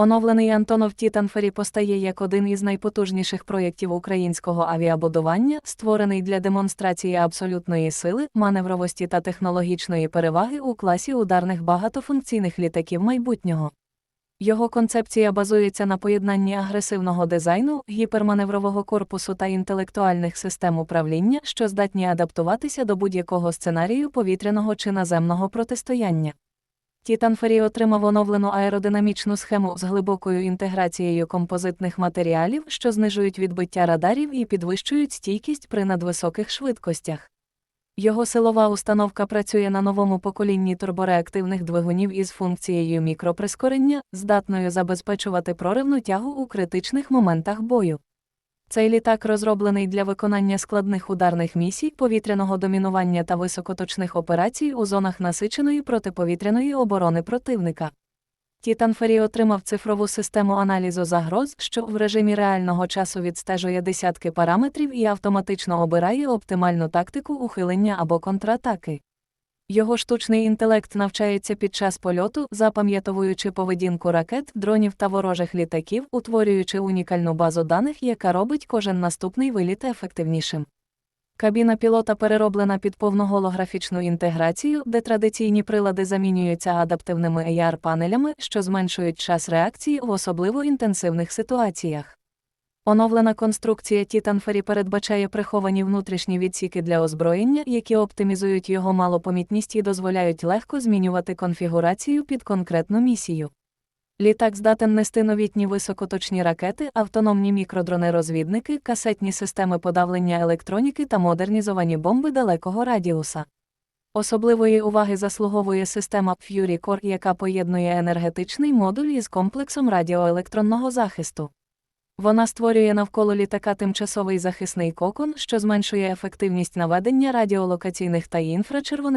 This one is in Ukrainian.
Оновлений Антонов Тітанфері постає як один із найпотужніших проєктів українського авіабудування, створений для демонстрації абсолютної сили, маневровості та технологічної переваги у класі ударних багатофункційних літаків майбутнього. Його концепція базується на поєднанні агресивного дизайну, гіперманеврового корпусу та інтелектуальних систем управління, що здатні адаптуватися до будь-якого сценарію повітряного чи наземного протистояння. Тітанфері отримав оновлену аеродинамічну схему з глибокою інтеграцією композитних матеріалів, що знижують відбиття радарів і підвищують стійкість при надвисоких швидкостях. Його силова установка працює на новому поколінні турбореактивних двигунів із функцією мікроприскорення, здатною забезпечувати проривну тягу у критичних моментах бою. Цей літак розроблений для виконання складних ударних місій, повітряного домінування та високоточних операцій у зонах насиченої протиповітряної оборони противника. Тітанфері отримав цифрову систему аналізу загроз, що в режимі реального часу відстежує десятки параметрів і автоматично обирає оптимальну тактику ухилення або контратаки. Його штучний інтелект навчається під час польоту, запам'ятовуючи поведінку ракет, дронів та ворожих літаків, утворюючи унікальну базу даних, яка робить кожен наступний виліт ефективнішим. Кабіна пілота перероблена під повну голографічну інтеграцію, де традиційні прилади замінюються адаптивними AR-панелями, що зменшують час реакції в особливо інтенсивних ситуаціях. Оновлена конструкція Тітанфері передбачає приховані внутрішні відсіки для озброєння, які оптимізують його малопомітність і дозволяють легко змінювати конфігурацію під конкретну місію. Літак здатен нести новітні високоточні ракети, автономні мікродрони-розвідники, касетні системи подавлення електроніки та модернізовані бомби далекого радіуса. Особливої уваги заслуговує система Fury Core, яка поєднує енергетичний модуль із комплексом радіоелектронного захисту. Вона створює навколо літака тимчасовий захисний кокон, що зменшує ефективність наведення радіолокаційних та інфрачервоних